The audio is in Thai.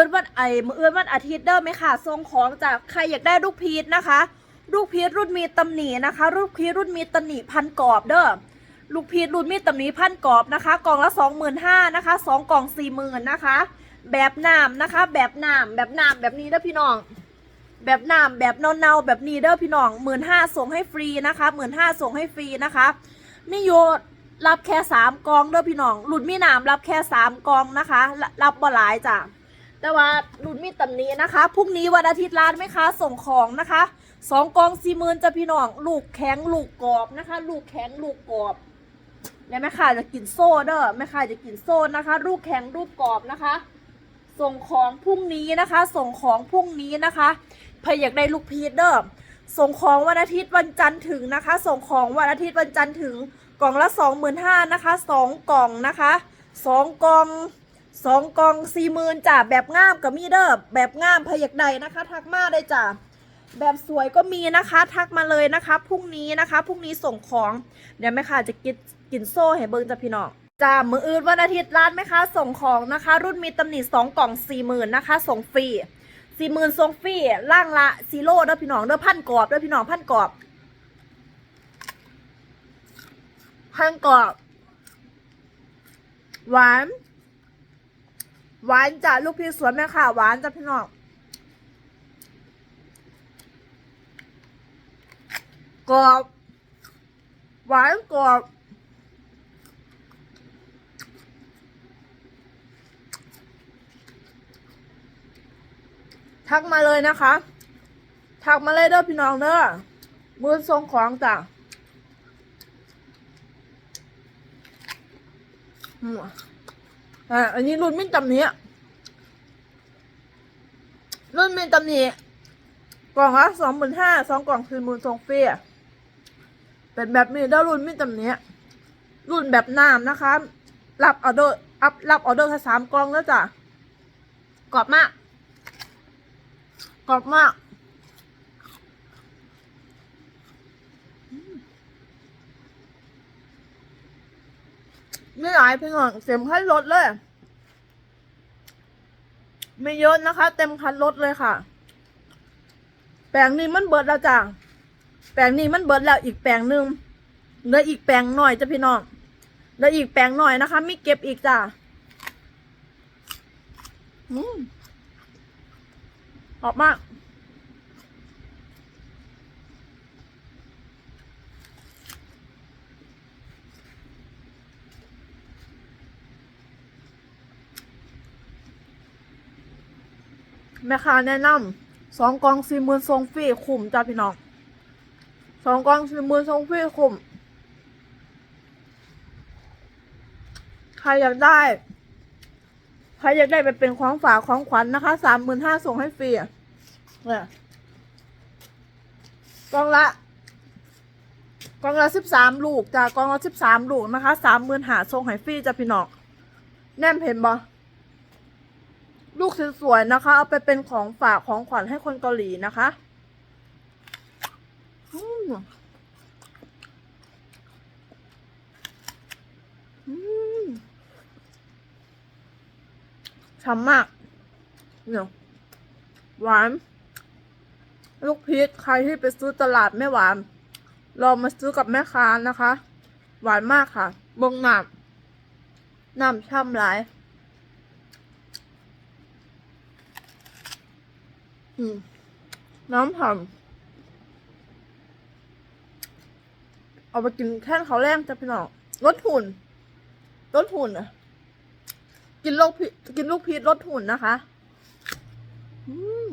อื่นวันไอมืออื่นวันอาทิตย์เด้อไหมค่ะส่งของจากใครอยากได้ลูกพีชนะคะ ลูกพีชรุ่นมีตำหนินะคะ ลูกพีชรุ่นมีตำหนิพันกรอบเด้อลูกพีชรุ่นมีตำหนิพันกรอบนะคะกล่องละสองหมื่นห้านะคะสองกล่องสี่หมื่นนะคะ แบบน้ำนะคะ แบบน้ำแบบน้ำแบบนี้เด้อพี่น้อง แบบน้ำแบบเนาๆแบบนี้เด้อพี่น้องหมื่นห้าส่งให้ฟรีนะคะหมื่นห้าส่งให้ฟรีนะคะมิโยรับแค่สามกองเด้อพี่น้องหลุดมีน้ำรับแค่สามกองนะคะ รับรับบ่หลายจ้ะ แต่ว่าหลุดมีตำหนี้นะคะพรุ่งนี้วันอาทิตย์ร้านไหมคะส่งของนะคะสองกองสี่หมื่นจ้ะพี่น้องลูกแข็งลูกกรอบนะคะ ลูกแข็งลูกกรอบเนี่ยแม่ค้าจะกินโซ่เด้อแม่ค้าจะกินโซ่นะคะ ลูกแข็งลูกกรอบนะคะ ส่งของพรุ่งนี้นะคะ ส่งของพรุ่งนี้นะคะใครอยากได้ลูกพีชเด้อส่งของวันอาทิตย์วันจันทร์ถึงนะคะ ส่งของวันอาทิตย์วันจันทร์ถึงกล่องละสองหมื่นห้านะคะสองกล่องนะคะสองกล่อง สองกล่องสี่หมื่นจ้ะแบบงามกับมีเด้อแบบงามใครอยากได้นะคะ ทักมาได้จ้ะแบบสวยก็มีนะคะ ทักมาเลยนะคะพรุ่งนี้นะคะพรุ่งนี้ส่งของเดี๋ยวแม่ค่ะจะกินกินโซ่ให้เบิ้งจ้ะพี่น้องจ้ามืออื่นวันอาทิตย์ร้านไหมคะส่งของนะคะ รุ่นมีตำหนิสองกล่องสี่หมื่นนะคะส่งฟรีสี่หมื่นส่งฟรีล่างละซีโร่เด้อพี่น้องเด้อพันกรอบเด้อพี่น้องพันกรอบพันกรอบหวาน หวานจ้ะลูกพี่สวนแม่ค่ะ หวานจ้ะพี่น้องกรอบหวานกรอบทักมาเลยนะคะ ทักมาเลยเด้อพี่น้องเด้อมือทรงของจ้ะอืม อ่าอันนี้รุ่นมินตำหนี้รุ่นมินตำหนี้กล่องละสองหมื่นห้าสองกล่องคือมูลทรงเฟรีเป็นแบบนี้เด้อรุ่นมินตำหนี้รุ่นแบบน้ำนะคะ รับออเดอร์อัพรับออเดอร์แค่สามกล่องแล้วจ้ะกรอบมากกรอบมาก ไม่หลายพียงหรอกเต็มคันรถเลย ไม่เยอะนะคะ เต็มคันรถเลยค่ะ แปลงนี้มันเบิดแล้วจ้ะแปลงนี้มันเบิดแล้วอีกแปลงหนึ่งเหลืออีกแปลงหน่อยจ้ะพี่น้องเหลืออีกแปลงหน่อยนะคะไม่เก็บอีกจ้ะอืมออกมาก แม่ค้าแนะนำสองกองสี่หมื่นทรงฟรีคุ้มจ้าพี่น้องสองกองสี่หมื่นทรงฟรีคุ้มใครอยากได้ ใครอยากได้ไปเป็นของฝากของขวัญนะคะสามหมื่นห้าส่งให้ฟรีอะเนี่ยกองละกองละสิบสามลูกจ้ากองละสิบสามลูกนะคะสามหมื่นหาส่งให้ฟรีจ้าพี่น้องแนมเห็นบ่ ลูกสวยๆนะคะ เอาไปเป็นของฝากของขวัญให้คนเกาหลีนะคะอืมอืมฉ่ำมากเนี่ยหวาน ลูกพีชใครที่ไปซื้อตลาดไม่หวาน ลองมาซื้อกับแม่ค้านะคะ หวานมากค่ะบงหนักน้ำช่ำหลาย น้ำผ่ำเอาไปกินแค่เขาแรกจะพี่น้องลดหุ่นลดหุ่นอะ กินลูกพีกินลูกพีชลดหุ่นนะคะ อืม